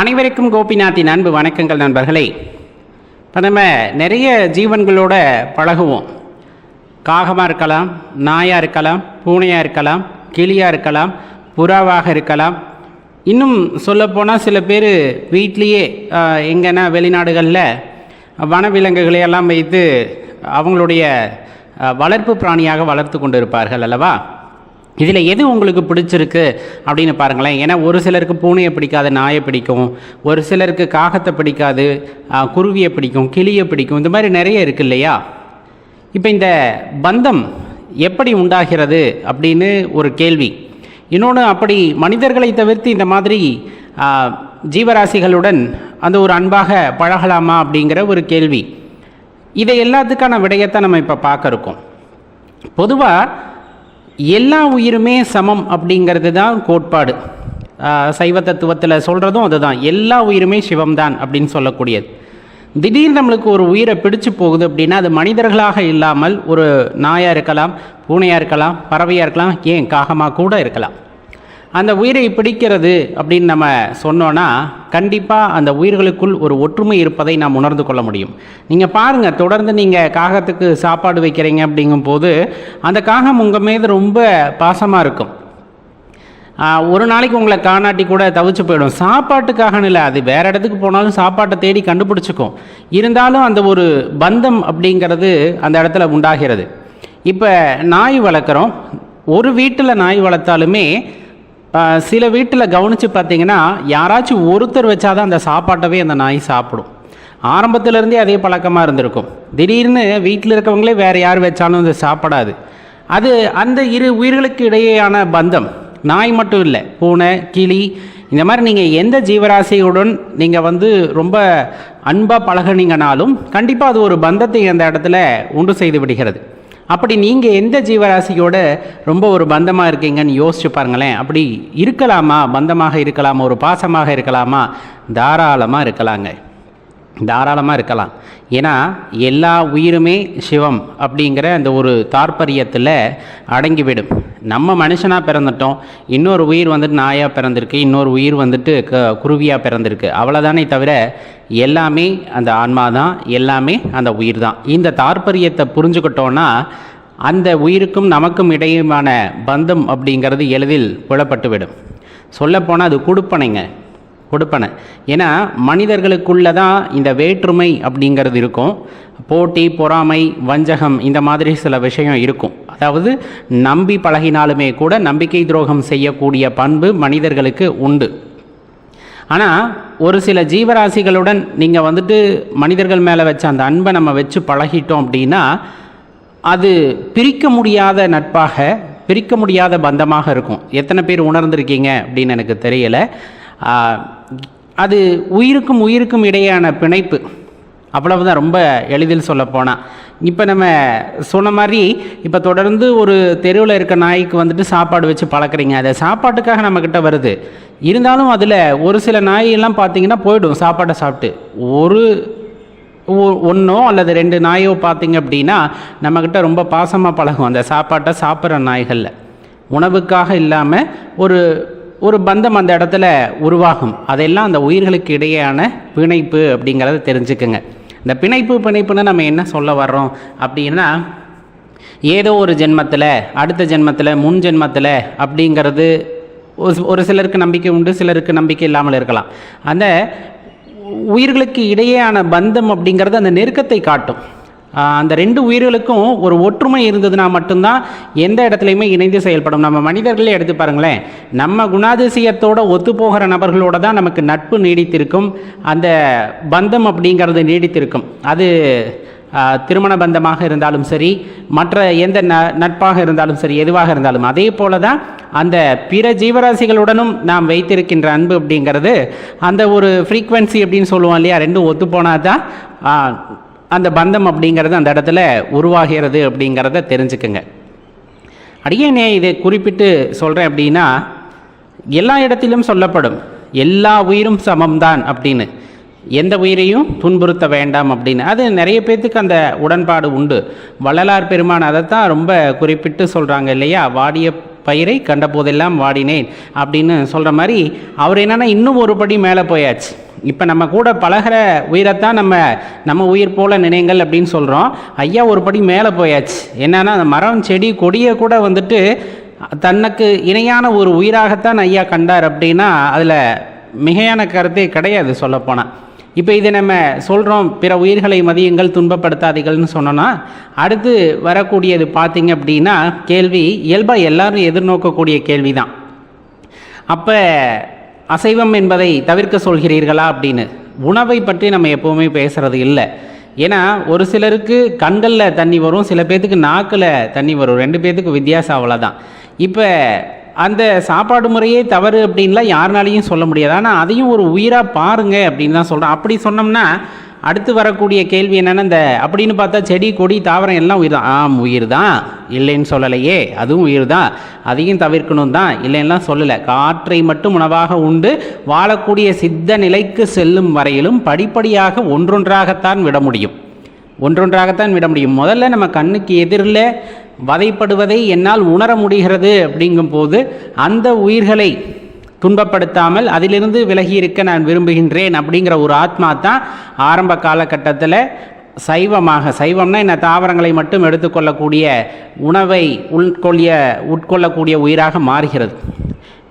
அனைவருக்கும் கோபிநாத்தின் அன்பு வணக்கங்கள் நண்பர்களே. இப்போ நம்ம நிறைய ஜீவன்களோட பழகுவோம். காகமாக இருக்கலாம் நாயாக இருக்கலாம் பூனையாக இருக்கலாம் கிளியாக இருக்கலாம் புறாவாக இருக்கலாம். இன்னும் சொல்லப்போனால் சில பேர் வீட்லேயே எங்கன்னா வெளிநாடுகளில் வனவிலங்குகளை எல்லாம் வைத்து அவங்களுடைய வளர்ப்பு பிராணியாக வளர்த்து கொண்டு இருப்பார்கள் அல்லவா? இதில் எது உங்களுக்கு பிடிச்சிருக்கு அப்படின்னு பாருங்களேன். ஏன்னா ஒரு சிலருக்கு பூனையை பிடிக்காது நாயை பிடிக்கும். ஒரு சிலருக்கு காகத்தை பிடிக்காது குருவியை பிடிக்கும் கிளியை பிடிக்கும். இந்த மாதிரி நிறைய இருக்கு இல்லையா? இப்போ இந்த பந்தம் எப்படி உண்டாகிறது அப்படின்னு ஒரு கேள்வி. இன்னொன்று அப்படி மனிதர்களை தவிர்த்து இந்த மாதிரி ஜீவராசிகளுடன் அந்த ஒரு அன்பாக பழகலாமா அப்படிங்கிற ஒரு கேள்வி. இதை எல்லாத்துக்கான விடயத்தை நம்ம இப்போ பார்க்க இருக்கோம் பொதுவாக எல்லா உயிருமே சமம் அப்படிங்கிறது தான் கோட்பாடு சைவ தத்துவத்தில் சொல்கிறதும் அதுதான். எல்லா உயிருமே சிவம்தான் அப்படின்னு சொல்லக்கூடியது. திடீர்னு நம்மளுக்கு ஒரு உயிரை பிடிச்சு போகுது அப்படின்னா அது மனிதர்களாக இல்லாமல் ஒரு நாயாக இருக்கலாம் பூனையாக இருக்கலாம் பறவையாக இருக்கலாம் ஏன் காகமாக கூட இருக்கலாம். அந்த உயிரை பிடிக்கிறது அப்படின்னு நம்ம சொன்னோன்னா கண்டிப்பாக அந்த உயிர்களுக்குள் ஒரு ஒற்றுமை இருப்பதை நாம் உணர்ந்து கொள்ள முடியும். நீங்கள் பாருங்கள் தொடர்ந்து நீங்கள் காகத்துக்கு சாப்பாடு வைக்கிறீங்க அப்படிங்கும்போது அந்த காகம் உங்கள் மீது ரொம்ப பாசமாக இருக்கும். ஒரு நாளைக்கு உங்களை காணாட்டி கூட தவிச்சு போயிடும். சாப்பாட்டுக்காக இல்லை அது வேற இடத்துக்கு போனாலும் சாப்பாட்டை தேடி கண்டுபிடிச்சிக்கும். இருந்தாலும் அந்த ஒரு பந்தம் அப்படிங்கிறது அந்த இடத்துல உண்டாகிறது. இப்போ நாய் வளர்க்குறோம். ஒரு வீட்டில் நாய் வளர்த்தாலுமே சில வீட்டில் கவனித்து பார்த்தீங்கன்னா யாராச்சும் ஒருத்தர் வச்சாதான் அந்த சாப்பாட்டவே அந்த நாய் சாப்பிடும். ஆரம்பத்திலேருந்தே அதே பழக்கமாக இருந்திருக்கும். திடீர்னு வீட்டில் இருக்கவங்களே வேறு யார் வச்சாலும் அது சாப்பிடாது. அது அந்த இரு உயிர்களுக்கு இடையேயான பந்தம். நாய் மட்டும் இல்லை பூனை கிளி இந்த மாதிரி நீங்கள் எந்த ஜீவராசியுடன் நீங்கள் வந்து ரொம்ப அன்பாக பழகுனீங்கனாலும் கண்டிப்பாக அது ஒரு பந்தத்தை அந்த இடத்துல உண்டு செய்து விடுகிறது. அப்படி நீங்கள் எந்த ஜீவராசியோட ரொம்ப ஒரு பந்தமாக இருக்கீங்கன்னு யோசிச்சு பாருங்களேன். அப்படி இருக்கலாமா? பந்தமாக இருக்கலாமா? ஒரு பாசமாக இருக்கலாமா? தாராளமாக இருக்கலாங்க. தாராளமாக இருக்கலாம். ஏன்னா எல்லா உயிருமே சிவம் அப்படிங்கிற அந்த ஒரு தாற்பரியத்தில் அடங்கிவிடும். நம்ம மனுஷனாக பிறந்துட்டோம். இன்னொரு உயிர் வந்துட்டு நாயாக பிறந்திருக்கு. இன்னொரு உயிர் வந்துட்டு க குருவியாக பிறந்திருக்கு. அவ்வளோதானே தவிர எல்லாமே அந்த ஆன்மா தான் எல்லாமே அந்த உயிர் தான் இந்த தாற்பரியத்தை புரிஞ்சுக்கிட்டோன்னா அந்த உயிருக்கும் நமக்கும் இடையுமான பந்தம் அப்படிங்கிறது எளிதில் புலப்பட்டுவிடும். சொல்லப்போனால் அது கொடுப்பனைங்க. கொடுப்பன. ஏன்னா மனிதர்களுக்குள்ள தான் இந்த வேற்றுமை அப்படிங்கிறது இருக்கும். போட்டி பொறாமை வஞ்சகம் இந்த மாதிரி சில விஷயம் இருக்கும். அதாவது நம்பி பழகினாலுமே கூட நம்பிக்கை துரோகம் செய்யக்கூடிய பண்பு மனிதர்களுக்கு உண்டு. ஆனால் ஒரு சில ஜீவராசிகளுடன் நீங்கள் வந்துட்டு மனிதர்கள் மேலே வச்ச அந்த அன்பை நம்ம வச்சு பழகிட்டோம் அப்படின்னா அது பிரிக்க முடியாத நட்பாக பிரிக்க முடியாத பந்தமாக இருக்கும். எத்தனை பேர் உணர்ந்திருக்கீங்க அப்படின்னு எனக்கு தெரியலை. அது உயிருக்கும் உயிருக்கும் இடையேயான பிணைப்பு. அவ்வளவுதான் ரொம்ப எளிதில் சொல்ல போனால் இப்போ நம்ம சொன்ன மாதிரி இப்போ தொடர்ந்து ஒரு தெருவில் இருக்க நாய்க்கு வந்துட்டு சாப்பாடு வச்சு பழக்கிறீங்க. அது சாப்பாட்டுக்காக நம்மக்கிட்ட வருது. இருந்தாலும் அதில் ஒரு சில நாயெல்லாம் பார்த்தீங்கன்னா போயிடும் சாப்பாட்டை சாப்பிட்டு. ஒரு ஒ- ஒன்றோ அல்லது ரெண்டு நாயோ பார்த்தீங்க அப்படின்னா நம்மக்கிட்ட ரொம்ப பாசமாக பழகும் அந்த சாப்பாட்டை சாப்பிட்ற நாய்களில். உணவுக்காக இல்லாமல் ஒரு ஒரு பந்தம் அந்த இடத்துல உருவாகும். அதெல்லாம் அந்த உயிர்களுக்கு இடையேயான பிணைப்பு அப்படிங்கிறத தெரிஞ்சுக்குங்க. இந்த பிணைப்பு பிணைப்புன்னு நம்ம என்ன சொல்ல வர்றோம் அப்படின்னா ஏதோ ஒரு ஜென்மத்தில் அடுத்த ஜென்மத்தில் முன் ஜென்மத்தில் அப்படிங்கிறது ஒரு- ஒரு சிலருக்கு நம்பிக்கை உண்டு சிலருக்கு நம்பிக்கை இல்லாமல் இருக்கலாம். அந்த உயிர்களுக்கு இடையேயான பந்தம் அப்படிங்கிறது அந்த நெருக்கத்தை காட்டும். அந்த ரெண்டு உயிர்களுக்கும் ஒரு ஒற்றுமை இருந்ததுன்னா மட்டும்தான் எந்த இடத்துலையுமே இணைந்து செயல்படும். நம்ம மனிதர்களே எடுத்து பாருங்களேன். நம்ம குணாதிசயத்தோட ஒத்துப்போகிற நபர்களோட தான் நமக்கு நட்பு நீடித்திருக்கும். அந்த பந்தம் அப்படிங்கிறது நீடித்திருக்கும். அது திருமண பந்தமாக இருந்தாலும் சரி மற்ற எந்த ந நட்பாக இருந்தாலும் சரி எதுவாக இருந்தாலும் அதே போல தான் அந்த பிற ஜீவராசிகளுடனும் நாம் வைத்திருக்கின்ற அன்பு அப்படிங்கிறது அந்த ஒரு ஃப்ரீக்வன்சி அப்படின்னு சொல்லுவோம் இல்லையா ரெண்டும் ஒத்து போனால் தான் அந்த பந்தம் அப்படிங்கிறது அந்த இடத்துல உருவாகிறது அப்படிங்கிறத தெரிஞ்சுக்குங்க. அடியேனே இதை குறிப்பிட்டு சொல்கிறேன் அப்படின்னா எல்லா இடத்திலும் சொல்லப்படும். எல்லா உயிரும் சமம்தான் அப்படின்னு. எந்த உயிரையும் துன்புறுத்த வேண்டாம் அப்படின்னு. அது நிறைய பேர்த்துக்கு அந்த உடன்பாடு உண்டு. வள்ளலார் பெருமான் அதைத்தான் ரொம்ப குறிப்பிட்டு சொல்கிறாங்க இல்லையா? வாடிய பயிரை கண்டபோதெல்லாம் வாடினேன் அப்படின்னு சொல்கிற மாதிரி அவர் என்னென்னா இன்னும் ஒரு படி மேலே போயாச்சு. இப்போ நம்ம கூட பழகிற உயிரைத்தான் நம்ம நம்ம உயிர் போல நினைங்கள் அப்படின்னு சொல்கிறோம் ஐயா ஒரு படி மேலே போயாச்சு. என்னன்னா அந்த மரம் செடி கொடியை கூட வந்துட்டு தனக்கு இணையான ஒரு உயிராகத்தான் ஐயா கண்டார் அப்படின்னா அதில் மிகையான கருத்தே கிடையாது சொல்லப்போனால் இப்போ இதை நம்ம சொல்கிறோம் பிற உயிர்களை மதியங்கள் துன்பப்படுத்தாதீர்கள்னு சொன்னோன்னா அடுத்து வரக்கூடியது பார்த்தீங்க அப்படின்னா கேள்வி இயல்பாக எல்லாரும் எதிர்நோக்கக்கூடிய கேள்வி தான் அப்போ அசைவம் என்பதை தவிர்க்க சொல்கிறீர்களா அப்படின்னு. உணவை பற்றி நம்ம எப்போவுமே பேசுகிறது இல்லை. ஏன்னா ஒரு சிலருக்கு கண்களில் தண்ணி வரும் சில பேர்த்துக்கு நாக்கில் தண்ணி வரும். ரெண்டு பேர்த்துக்கு வித்தியாசம் அவ்வளோதான் இப்போ அந்த சாப்பாடு முறையே தவறு அப்படின்லாம் யாருனாலையும் சொல்ல முடியாது. ஆனால் அதையும் ஒரு உயிராக பாருங்க அப்படின்னு தான் சொல்கிறேன் அப்படி சொன்னோம்னா அடுத்து வரக்கூடிய கேள்வி என்னென்னா இந்த அப்படின்னு பார்த்தா செடி கொடி தாவரம் எல்லாம் உயிர் தான். ஆம் உயிர் தான். இல்லைன்னு சொல்லலையே. அதுவும் உயிர் தான். அதையும் தவிர்க்கணும் தான். இல்லைன்னா சொல்லலை. காற்றை மட்டும் உணவாக உண்டு. வாழக்கூடிய சித்த நிலைக்கு செல்லும் வரையிலும் படிப்படியாக ஒன்றொன்றாகத்தான் விட முடியும். ஒன்றொன்றாகத்தான் விட முடியும். முதல்ல நம்ம கண்ணுக்கு எதிரில் வதைப்படுவதை என்னால் உணர முடிகிறது அப்படிங்கும்போது அந்த உயிர்களை துன்பப்படுத்தாமல் அதிலிருந்து விலகி இருக்க நான் விரும்புகின்றேன் அப்படிங்கிற ஒரு ஆத்மா தான் ஆரம்ப காலகட்டத்தில் சைவமாக சைவம்னா என்ன? தாவரங்களை மட்டும் எடுத்துக்கொள்ளக்கூடிய உணவை உட்கொள்ளிய உட்கொள்ளக்கூடிய உயிராக மாறுகிறது.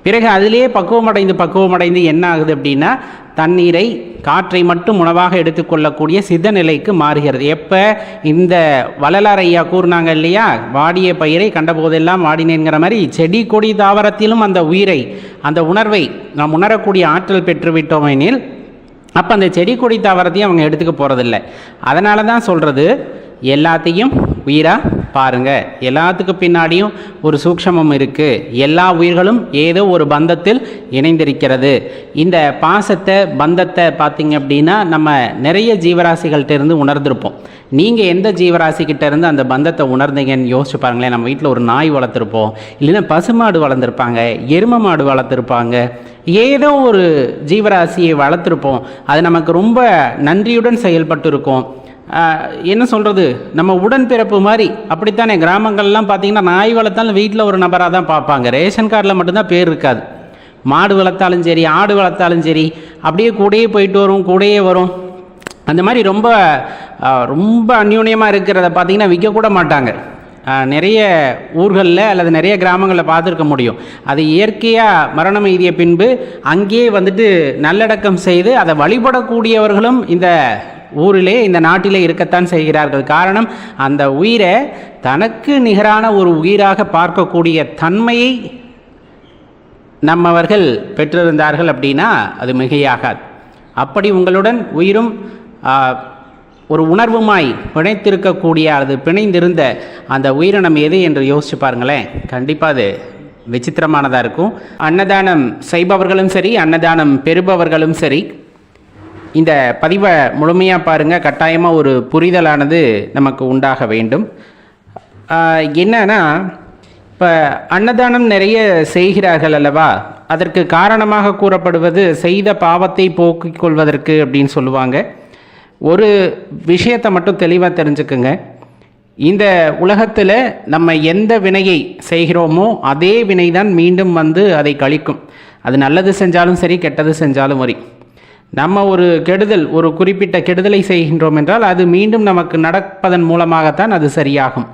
பிறகு அதிலே பக்குவமடைந்து பக்குவமடைந்து என்ன ஆகுது அப்படின்னா தண்ணீரை காற்றை மட்டும் உணவாக எடுத்துக்கொள்ளக்கூடிய சித்த நிலைக்கு மாறுகிறது. எப்போ? இந்த வள்ளலார் ஐயா கூறினாங்க இல்லையா? வாடிய பயிரை கண்டபோதெல்லாம் வாடினேங்கிற மாதிரி செடி கொடி தாவரத்திலும் அந்த உயிரை அந்த உணர்வை நாம் உணரக்கூடிய ஆற்றல் பெற்றுவிட்டோம் எனில் அப்போ அந்த செடி கொடி தாவரத்தையும் அவங்க எடுத்துக்க போகிறதில்ல அதனால தான் சொல்கிறது எல்லாத்தையும் உயிராக பாருங்கள் எல்லாத்துக்கு பின்னாடியும் ஒரு சூக்ஷமம் இருக்குது எல்லா உயிர்களும் ஏதோ ஒரு பந்தத்தில் இணைந்திருக்கிறது. இந்த பாசத்தை பந்தத்தை பார்த்திங்க அப்படின்னா நம்ம நிறைய ஜீவராசிகள்கிட்ட இருந்து உணர்ந்திருப்போம். நீங்கள் எந்த ஜீவராசிக்கிட்ட இருந்து அந்த பந்தத்தை உணர்ந்தீங்கன்னு யோசிச்சு பாருங்களேன். நம்ம வீட்டில் ஒரு நாய் வளர்த்துருப்போம். இல்லைன்னா பசுமாடு வளர்ந்துருப்பாங்க எரும மாடு வளர்த்துருப்பாங்க. ஏதோ ஒரு ஜீவராசியை வளர்த்துருப்போம். அது நமக்கு ரொம்ப நன்றியுடன் செயல்பட்டு இருக்கும். என்ன சொல்கிறது நம்ம உடன்பிறப்பு மாதிரி. அப்படித்தானே? கிராமங்கள்லாம் பார்த்தீங்கன்னா நாய் வளர்த்தாலும் வீட்டில் ஒரு நபராக தான் பார்ப்பாங்க. ரேஷன் கார்டில் மட்டும்தான் பேர் இருக்காது. மாடு வளர்த்தாலும் சரி ஆடு வளர்த்தாலும் சரி அப்படியே கூடயே போயிட்டு வரும் கூடயே வரும். அந்த மாதிரி ரொம்ப ரொம்ப அந்யூன்யமாக இருக்கிறத பார்த்தீங்கன்னா விற்கக்கூட மாட்டாங்க. நிறைய ஊர்களில் அல்லது நிறைய கிராமங்களில் பார்த்துருக்க முடியும். அது இயற்கையாக மரணம் எய்திய பின்பு அங்கேயே வந்துட்டு நல்லடக்கம் செய்து அதை வழிபடக்கூடியவர்களும் இந்த ஊரிலே இந்த நாட்டிலே இருக்கத்தான் செய்கிறார்கள். காரணம் அந்த உயிரை தனக்கு நிகரான ஒரு உயிராக பார்க்கக்கூடிய தன்மையை நம்மவர்கள் பெற்றிருந்தார்கள் அப்படின்னா அது மிகையாகாது. அப்படி உங்களுடன் உயிரும் ஒரு உணர்வுமாய் பிணைத்திருக்கக்கூடிய அது பிணைந்திருந்த அந்த உயிரினம் எது என்று யோசிச்சு பாருங்களேன். கண்டிப்பாக அது விசித்திரமானதாக இருக்கும். அன்னதானம் செய்பவர்களும் சரி அன்னதானம் பெறுபவர்களும் சரி இந்த பதிவை முழுமையாக பாருங்கள் கட்டாயமாக ஒரு புரிதலானது நமக்கு உண்டாக வேண்டும். என்னன்னா இப்போ அன்னதானம் நிறைய செய்கிறார்கள் அல்லவா? அதற்கு காரணமாக கூறப்படுவது செய்த பாவத்தை போக்கிக் கொள்வதற்கு அப்படின்னு சொல்லுவாங்க. ஒரு விஷயத்தை மட்டும் தெளிவாக தெரிஞ்சுக்குங்க. இந்த உலகத்தில் நம்ம எந்த வினையை செய்கிறோமோ அதே வினை தான் மீண்டும் வந்து அதை கழிக்கும். அது நல்லது செஞ்சாலும் சரி கெட்டது செஞ்சாலும் சரி நம்ம ஒரு கெடுதல் ஒரு குறிப்பிட்ட கெடுதலை செய்கின்றோம் என்றால் அது மீண்டும் நமக்கு நடப்பதன் மூலமாகத்தான் அது சரியாகும்.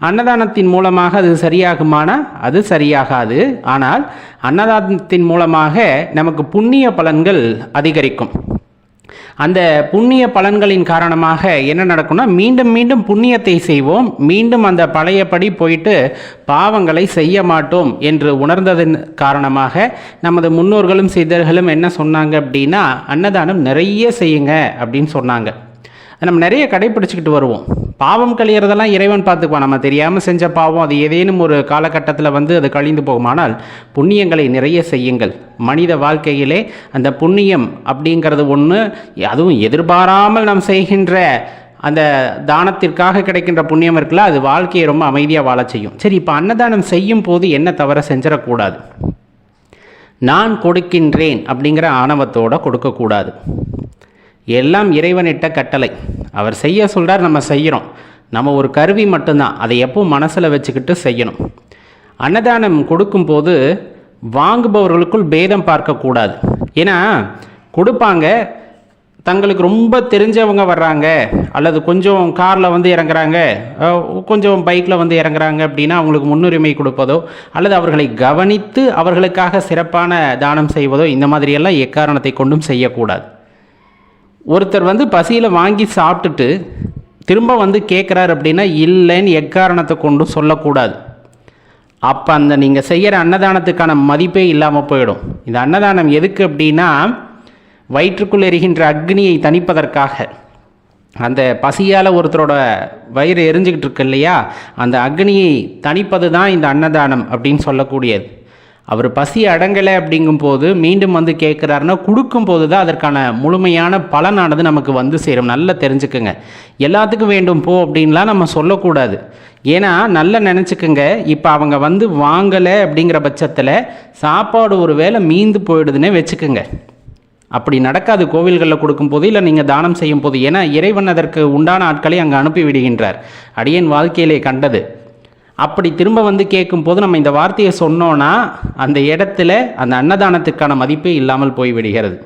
அன்னதானத்தின் மூலமாக அது சரியாகுமானா அது சரியாகாது. ஆனால் அன்னதானத்தின் மூலமாக நமக்கு புண்ணிய பலன்கள் அதிகரிக்கும். அந்த புண்ணிய பலன்களின் காரணமாக என்ன நடக்கும்னா மீண்டும் மீண்டும் புண்ணியத்தை செய்வோம். மீண்டும் அந்த பழையபடி போயிட்டு பாவங்களை செய்ய மாட்டோம் என்று உணர்ந்ததன் காரணமாக நமது முன்னோர்களும் சித்தர்களும் என்ன சொன்னாங்க அப்படின்னா அன்னதானம் நிறைய செய்யுங்க அப்படின்னு சொன்னாங்க. நம்ம நிறைய கடைப்பிடிச்சிக்கிட்டு வருவோம். பாவம் கழியறதெல்லாம் இறைவன் பார்த்துக்குவான். நம்ம தெரியாமல் செஞ்ச பாவம் அது ஏதேனும் ஒரு காலகட்டத்தில் வந்து அது கழிந்து போகுமானால் புண்ணியங்களை நிறைய செய்யுங்கள். மனித வாழ்க்கையிலே அந்த புண்ணியம் அப்படிங்கிறது ஒன்று அதுவும் எதிர்பாராமல் நாம் செய்கின்ற அந்த தானத்திற்காக கிடைக்கின்ற புண்ணியம் இருக்குல்ல அது வாழ்க்கையை ரொம்ப அமைதியாக வாழ செய்யும். சரி இப்போ அன்னதானம் செய்யும் போது என்ன தவற செஞ்சிடக்கூடாது? நான் கொடுக்கின்றேன் அப்படிங்கிற ஆணவத்தோட கொடுக்கக்கூடாது. எல்லாம் இறைவனிட்ட கட்டளை. அவர் செய்ய சொல்கிறார் நம்ம செய்கிறோம் நம்ம ஒரு கருவி மட்டும்தான். அதை எப்போ மனசில் வச்சுக்கிட்டு செய்யணும். அன்னதானம் கொடுக்கும்போது வாங்குபவர்களுக்குள் பேதம் பார்க்கக்கூடாது ஏன்னா கொடுப்பாங்க. தங்களுக்கு ரொம்ப தெரிஞ்சவங்க வர்றாங்க. அல்லது கொஞ்சம் காரில் வந்து இறங்குறாங்க. கொஞ்சம் பைக்கில் வந்து இறங்குறாங்க அப்படின்னா அவங்களுக்கு முன்னுரிமை கொடுப்பதோ அல்லது அவர்களை கவனித்து அவர்களுக்காக சிறப்பான தானம் செய்வதோ இந்த மாதிரியெல்லாம் எக்காரணத்தை கொண்டும் செய்யக்கூடாது. ஒருத்தர் வந்து பசியில் வாங்கி சாப்பிட்டுட்டு திரும்ப வந்து கேட்குறாரு அப்படின்னா இல்லைன்னு எக்காரணத்தை கொண்டும் சொல்லக்கூடாது. அப்போ அந்த நீங்கள் செய்கிற அன்னதானத்துக்கான மதிப்பே இல்லாமல் போயிடும். இந்த அன்னதானம் எதுக்கு அப்படின்னா வயிற்றுக்குள் எரிகின்ற அக்னியை தணிப்பதற்காக. அந்த பசியால் ஒருத்தரோட வயிறு எரிஞ்சுக்கிட்டு இருக்கு இல்லையா? அந்த அக்னியை தணிப்பது தான் இந்த அன்னதானம் அப்படின்னு சொல்லக்கூடியது. அவர் பசி அடங்கலை அப்படிங்கும்போது மீண்டும் வந்து கேட்குறாருன்னா கொடுக்கும்போது தான் அதற்கான முழுமையான பலனானது நமக்கு வந்து சேரும். நல்லா தெரிஞ்சுக்குங்க. எல்லாத்துக்கும் வேண்டும் போ அப்படின்லாம் நம்ம சொல்லக்கூடாது. ஏன்னா நல்லா நினச்சிக்கோங்க. இப்போ அவங்க வந்து வாங்கலை அப்படிங்கிற பட்சத்தில் சாப்பாடு ஒரு வேளை மீந்து போயிடுதுன்னே வச்சுக்கோங்க. அப்படி நடக்காது கோவில்களில் கொடுக்கும்போது இல்லை நீங்கள் தானம் செய்யும் போது ஏன்னா இறைவன் அதற்கு உண்டான ஆட்களை அங்கே அனுப்பி விடுகின்றார். அடியேன் வாழ்க்கையிலே கண்டது. அப்படி திரும்ப வந்து கேட்கும்போது நம்ம இந்த வார்த்தையை சொன்னோன்னா அந்த இடத்துல அந்த அன்னதானத்துக்கான மதிப்பே இல்லாமல் போய்விடுகிறது.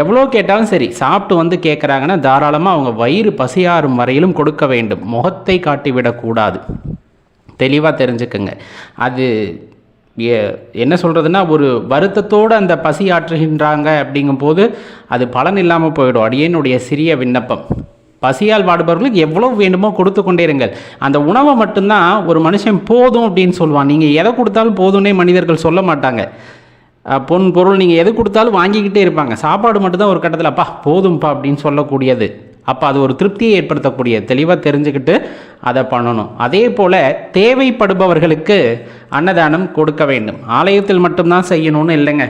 எவ்வளோ கேட்டாலும் சரி சாப்பிட்டு வந்து கேட்குறாங்கன்னா தாராளமாக அவங்க வயிறு பசியாறும் வரையிலும் கொடுக்க வேண்டும். முகத்தை காட்டிவிடக்கூடாது தெளிவாக தெரிஞ்சுக்கங்க. அது என்ன சொல்கிறதுனா ஒரு வருத்தத்தோடு அந்த பசி ஆற்றுகின்றாங்க அப்படிங்கும்போது அது பலன் இல்லாமல் போயிடும் அடியேனுடைய சிறிய விண்ணப்பம். பசியால் வாடுபவர்களுக்கு எவ்வளோ வேண்டுமோ கொடுத்து கொண்டே இருங்கள் அந்த உணவை மட்டும்தான் ஒரு மனுஷன் போதும் அப்படின்னு சொல்லுவான் நீங்கள் எதை கொடுத்தாலும் போதும்னே மனிதர்கள் சொல்ல மாட்டாங்க. பொன் பொருள் நீங்கள் எது கொடுத்தாலும் வாங்கிக்கிட்டே இருப்பாங்க. சாப்பாடு மட்டும்தான் ஒரு கட்டத்தில் அப்பா போதும்ப்பா அப்படின்னு சொல்லக்கூடியது. அப்போ அது ஒரு திருப்தியை ஏற்படுத்தக்கூடிய தெளிவாக தெரிஞ்சுக்கிட்டு அதை பண்ணணும். அதே போல் தேவைப்படுபவர்களுக்கு அன்னதானம் கொடுக்க வேண்டும். ஆலயத்தில் மட்டும்தான் செய்யணும்னு இல்லைங்க.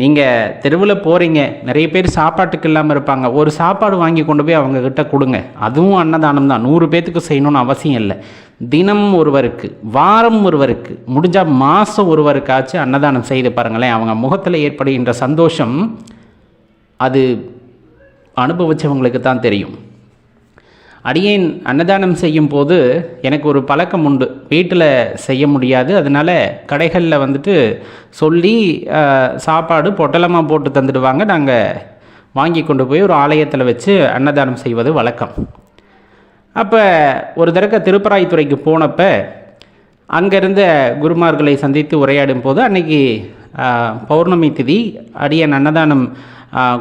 நீங்கள் தெருவில் போகிறீங்க நிறைய பேர் சாப்பாட்டுக்கு இல்லாமல் இருப்பாங்க. ஒரு சாப்பாடு வாங்கி கொண்டு போய் அவங்க கிட்ட கொடுங்க. அதுவும் அன்னதானம் தான். நூறு பேத்துக்கு செய்யணும்னு அவசியம் இல்லை. தினம் ஒருவருக்கு வாரம் ஒருவருக்கு முடிஞ்சால் மாதம் ஒருவருக்காச்சும் அன்னதானம் செய்து பாருங்களேன். அவங்க முகத்தில் ஏற்படுகின்ற சந்தோஷம் அது அனுபவிச்சவங்களுக்கு தான் தெரியும். அடியேன் அன்னதானம் செய்யும் போது எனக்கு ஒரு பழக்கம் உண்டு. வீட்டில் செய்ய முடியாது. அதனால் கடைகளில் வந்துட்டு சொல்லி சாப்பாடு பொட்டலமாக போட்டு தந்துடுவாங்க. நாங்கள் வாங்கி கொண்டு போய் ஒரு ஆலயத்தில் வச்சு அன்னதானம் செய்வது வழக்கம். அப்போ ஒரு தடவை திருப்பராய்த்துறைக்கு போனப்ப அங்கே இருந்த குருமார்களை சந்தித்து உரையாடும் போது அன்னைக்கு பௌர்ணமி திதி அடியன் அன்னதானம்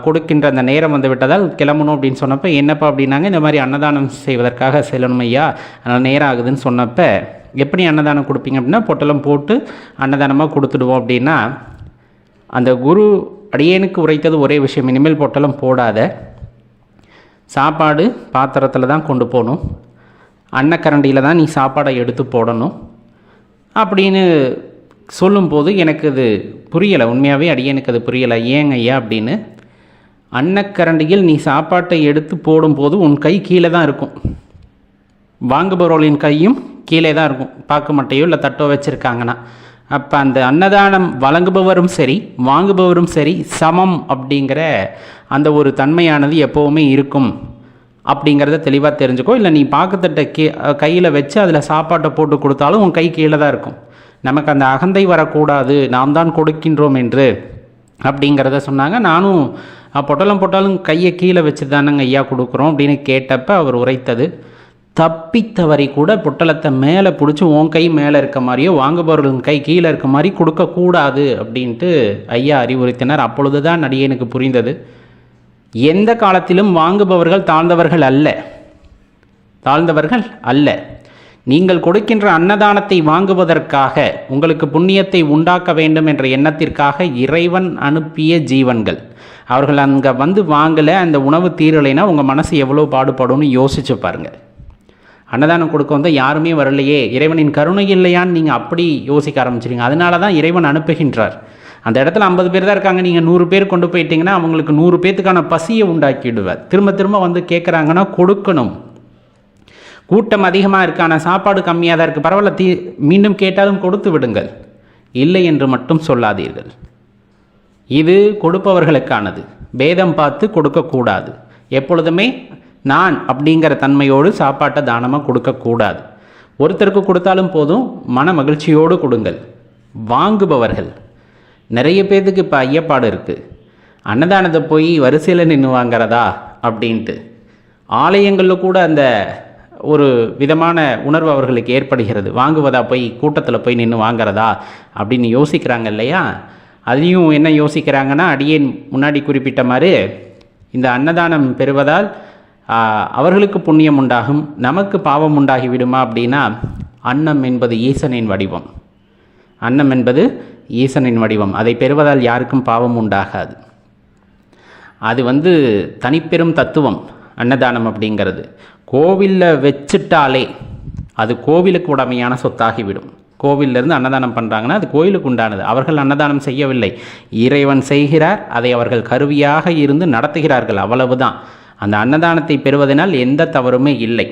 கொடுக்கின்ற அந்த நேரம் வந்து விட்டதால் கிளம்பணும் அப்படின்னு சொன்னப்போ என்னப்பா அப்படின்னாங்க இந்த மாதிரி அன்னதானம் செய்வதற்காக செல்லணும் ஐயா அதனால் நேரம் ஆகுதுன்னு சொன்னப்போ எப்படி அன்னதானம் கொடுப்பீங்க அப்படின்னா பொட்டலம் போட்டு அன்னதானமாக கொடுத்துடுவோம் அப்படின்னா அந்த குரு அடியேனுக்கு உரைத்தது ஒரே விஷயம் இனிமேல் பொட்டலம் போடாத. சாப்பாடு பாத்திரத்தில் தான் கொண்டு போகணும். அன்னக்கரண்டியில் தான் நீ சாப்பாடை எடுத்து போடணும். அப்படின்னு சொல்லும்போது எனக்கு இது புரியலை உண்மையாகவே அடியேனுக்கு அது புரியலை. ஏங்க ஐயா அப்படின்னு அன்னக்கரண்டியில் நீ சாப்பாட்டை எடுத்து போடும்போது உன் கை கீழே தான் இருக்கும். வாங்குபவர்களின் கையும் கீழே தான் இருக்கும். பாக்கு மட்டையோ இல்லை தட்டோ வச்சுருக்காங்கன்னா. அப்போ அந்த அன்னதானம் வழங்குபவரும் சரி வாங்குபவரும் சரி சமம் அப்படிங்கிற அந்த ஒரு தன்மையானது எப்போவுமே இருக்கும். அப்படிங்கிறத தெளிவாக தெரிஞ்சுக்கோ. இல்லை நீ பாக்குத்தட்டை கீ கையில் வச்சு அதில் சாப்பாட்டை போட்டு கொடுத்தாலும் உன் கை கீழே தான் இருக்கும். நமக்கு அந்த அகந்தை வரக்கூடாது. நாம் தான் கொடுக்கின்றோம் என்று அப்படிங்கிறத சொன்னாங்க. நானும் பொட்டலம் போட்டாலும் கையை கீழே வச்சு தானேங்க ஐயா கொடுக்குறோம் அப்படின்னு கேட்டப்ப அவர் உரைத்தது. தப்பித்தவரை கூட பொட்டலத்தை மேலே பிடிச்சி உன் கை மேலே இருக்க மாதிரியோ வாங்குபவர்களின் கை கீழே இருக்க மாதிரி கொடுக்கக்கூடாது அப்படின்ட்டு ஐயா அறிவுறுத்தினார். அப்பொழுது தான் நடிகனுக்கு புரிந்தது. எந்த காலத்திலும் வாங்குபவர்கள் தாழ்ந்தவர்கள் அல்ல. தாழ்ந்தவர்கள் அல்ல. நீங்கள் கொடுக்கின்ற அன்னதானத்தை வாங்குவதற்காக உங்களுக்கு புண்ணியத்தை உண்டாக்க வேண்டும் என்ற எண்ணத்திற்காக இறைவன் அனுப்பிய ஜீவன்கள். அவர்கள் அங்கே வந்து வாங்கலை அந்த உணவு தீரலைன்னா உங்கள் மனசு எவ்வளோ பாடுபடும்னு யோசிச்சு பாருங்கள் அன்னதானம் கொடுக்க வந்து யாருமே வரலையே இறைவனின் கருணை இல்லையான்னு நீங்கள் அப்படி யோசிக்க ஆரம்பிச்சிருங்க அதனால தான் இறைவன் அனுப்புகின்றார். அந்த இடத்துல ஐம்பது பேர் தான் இருக்காங்க நீங்கள் நூறு பேர் கொண்டு போயிட்டீங்கன்னா அவங்களுக்கு நூறு பேத்துக்கான பசியை உண்டாக்கிடுவார். திரும்ப திரும்ப வந்து கேட்குறாங்கன்னா கொடுக்கணும். கூட்டம் அதிகமாக இருக்கான சாப்பாடு கம்மியாக தான் இருக்குது பரவாயில்ல தீ மீண்டும் கேட்டாலும் கொடுத்து விடுங்கள். இல்லை என்று மட்டும் சொல்லாதீர்கள். இது கொடுப்பவர்களுக்கானது. பேதம் பார்த்து கொடுக்கக்கூடாது. எப்பொழுதுமே நான் அப்படிங்கிற தன்மையோடு சாப்பாட்டை தானமாக கொடுக்கக்கூடாது. ஒருத்தருக்கு கொடுத்தாலும் போதும் மன மகிழ்ச்சியோடு கொடுங்கள். வாங்குபவர்கள். நிறைய பேர்த்துக்கு இப்போ ஐயப்பாடு இருக்குது அன்னதானத்தை போய் வரிசையில் நின்று வாங்கிறதா அப்படின்ட்டு. ஆலயங்களில் கூட அந்த ஒரு விதமான உணர்வு அவர்களுக்கு ஏற்படுகிறது. வாங்குவதா போய் கூட்டத்தில் போய் நின்று வாங்குறதா? அப்படின்னு யோசிக்கிறாங்க இல்லையா? அதையும் என்ன யோசிக்கிறாங்கன்னா அடியேன் முன்னாடி குறிப்பிட்ட மாதிரி இந்த அன்னதானம் பெறுவதால் அவர்களுக்கு புண்ணியம் உண்டாகும் நமக்கு பாவம் உண்டாகி விடுமா அப்படின்னா அன்னம் என்பது ஈசனின் வடிவம். அன்னம் என்பது ஈசனின் வடிவம். அதை பெறுவதால் யாருக்கும் பாவம் உண்டாகாது. அது வந்து தனிப்பெரும் தத்துவம் அன்னதானம் அப்படிங்கிறது. கோவிலில் வச்சுட்டாலே அது கோவிலுக்கு உடமையான சொத்தாகிவிடும். கோவில்ல இருந்து அன்னதானம் பண்ணுறாங்கன்னா அது கோயிலுக்கு உண்டானது. அவர்கள் அன்னதானம் செய்யவில்லை. இறைவன் செய்கிறார் அதை அவர்கள் கருவியாக இருந்து நடத்துகிறார்கள் அவ்வளவுதான். அந்த அன்னதானத்தை பெறுவதனால் எந்த தவறுமே இல்லை.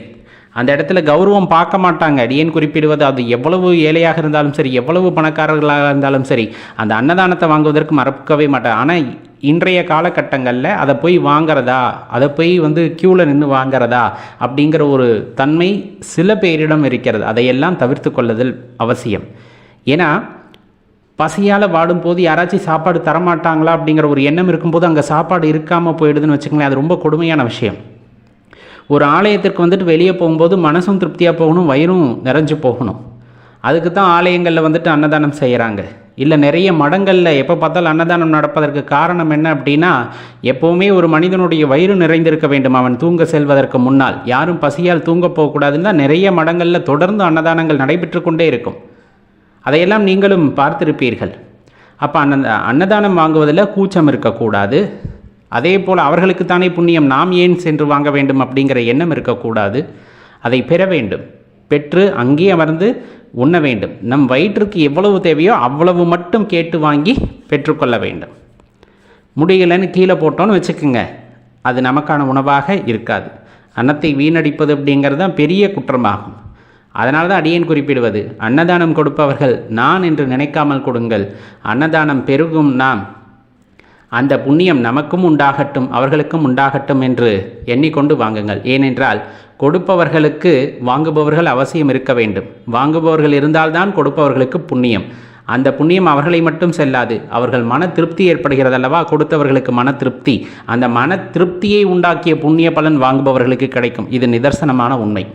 அந்த இடத்துல கௌரவம் பார்க்க மாட்டாங்க. அடியேன் குறிப்பிடுவது அது எவ்வளவு ஏழையாக இருந்தாலும் சரி எவ்வளவு பணக்காரர்களாக இருந்தாலும் சரி அந்த அன்னதானத்தை வாங்குவதற்கு மறக்கவே மாட்டாங்க. ஆனால் இன்றைய காலகட்டங்களில் அதை போய் வாங்கிறதா அதை போய் வந்து க்யூவில் நின்று வாங்குறதா அப்படிங்கிற ஒரு தன்மை சில பேரிடம் இருக்கிறது. அதையெல்லாம் தவிர்த்து கொள்ளுதல் அவசியம். ஏன்னா பசியால் வாடும்போது யாராச்சும் சாப்பாடு தரமாட்டாங்களா அப்படிங்கிற ஒரு எண்ணம் இருக்கும்போது அங்கே சாப்பாடு இருக்காமல் போயிடுதுன்னு வச்சுக்கோங்களேன் அது ரொம்ப கொடுமையான விஷயம். ஒரு ஆலயத்திற்கு வந்துட்டு வெளியே போகும்போது மனசும் திருப்தியாக போகணும் வயிறும் நிறைஞ்சு போகணும். அதுக்கு தான் ஆலயங்களில் வந்துட்டு அன்னதானம் செய்கிறாங்க இல்லை நிறைய மடங்களில் எப்போ பார்த்தாலும் அன்னதானம் நடப்பதற்கு காரணம் என்ன அப்படின்னா எப்போவுமே ஒரு மனிதனுடைய வயிறு நிறைந்திருக்க வேண்டும். அவன் தூங்க செல்வதற்கு முன்னால். யாரும் பசியால் தூங்க போகக்கூடாதுன்னா நிறைய மடங்களில் தொடர்ந்து அன்னதானங்கள் நடைபெற்று கொண்டே இருக்கும். அதையெல்லாம் நீங்களும் பார்த்திருப்பீர்கள். அப்போ அன்ன அன்னதானம் வாங்குவதில் கூச்சம் இருக்கக்கூடாது. அதே போல் அவர்களுக்குத்தானே புண்ணியம் நாம் ஏன் சென்று வாங்க வேண்டும் அப்படிங்கிற எண்ணம் இருக்கக்கூடாது. அதை பெற வேண்டும். பெற்று அங்கே அமர்ந்து உண்ண வேண்டும். நம் வயிற்றுக்கு எவ்வளவு தேவையோ அவ்வளவு மட்டும் கேட்டு வாங்கி பெற்றுக்கொள்ள வேண்டும். முடியலைன்னு கீழே போட்டோன்னு வச்சுக்கோங்க. அது நமக்கான உணவாக இருக்காது. அன்னத்தை வீணடிப்பது அப்படிங்கிறது தான் பெரிய குற்றமாகும். அதனால தான் அடியேன் குறிப்பிடுவது அன்னதானம் கொடுப்பவர்கள் நான் என்று நினைக்காமல் கொடுங்கள். அன்னதானம் பெருகும் நாம். அந்த புண்ணியம் நமக்கும் உண்டாகட்டும் அவர்களுக்கும் உண்டாகட்டும் என்று எண்ணிக்கொண்டு வாங்குங்கள். ஏனென்றால் கொடுப்பவர்களுக்கு வாங்குபவர்கள் அவசியம் இருக்க வேண்டும். வாங்குபவர்கள் இருந்தால்தான் கொடுப்பவர்களுக்கு புண்ணியம். அந்த புண்ணியம் அவர்களை மட்டும் செல்லாது அவர்கள் மன திருப்தி ஏற்படுகிறது அல்லவா கொடுத்தவர்களுக்கு மன திருப்தி. அந்த மன திருப்தியை உண்டாக்கிய புண்ணிய பலன் வாங்குபவர்களுக்கு கிடைக்கும். இது நிதர்சனமான உண்மை.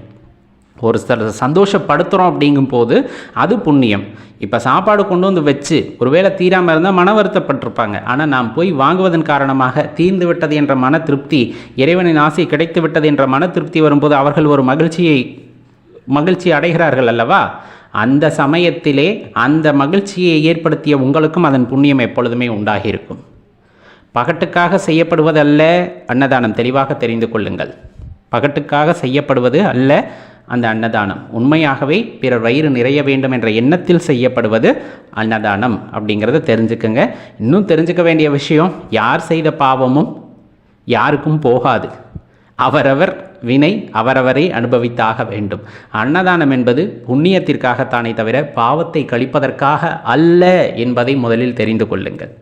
ஒரு சில சந்தோஷப்படுத்துகிறோம் அப்படிங்கும்போது அது புண்ணியம். இப்போ சாப்பாடு கொண்டு வந்து வச்சு ஒருவேளை தீராமல் இருந்தால் மன வருத்தப்பட்டிருப்பாங்க. ஆனால் நாம் போய் வாங்குவதன் காரணமாக தீர்ந்து விட்டது என்ற மன திருப்தி இறைவனின் ஆசை கிடைத்து விட்டது என்ற மன திருப்தி வரும்போது அவர்கள் ஒரு மகிழ்ச்சியை மகிழ்ச்சி அடைகிறார்கள் அல்லவா? அந்த சமயத்திலே அந்த மகிழ்ச்சியை ஏற்படுத்திய உங்களுக்கும் அதன் புண்ணியம் எப்பொழுதுமே உண்டாகியிருக்கும். பகட்டுக்காக செய்யப்படுவதல்ல அன்னதானம் தெளிவாக தெரிந்து கொள்ளுங்கள். பகட்டுக்காக செய்யப்படுவது அல்ல அந்த அன்னதானம். உண்மையாகவே பிறர் வயிறு நிறைய வேண்டும் என்ற எண்ணத்தில் செய்யப்படுவது அன்னதானம் அப்படிங்கிறத தெரிஞ்சுக்கங்க. இன்னும் தெரிஞ்சுக்க வேண்டிய விஷயம் யார் செய்த பாவமும் யாருக்கும் போகாது. அவரவர் வினை அவரவரை அனுபவித்தாக வேண்டும். அன்னதானம் என்பது புண்ணியத்திற்காகத்தானே தவிர பாவத்தை கழிப்பதற்காக அல்ல என்பதை முதலில் தெரிந்து கொள்ளுங்கள்.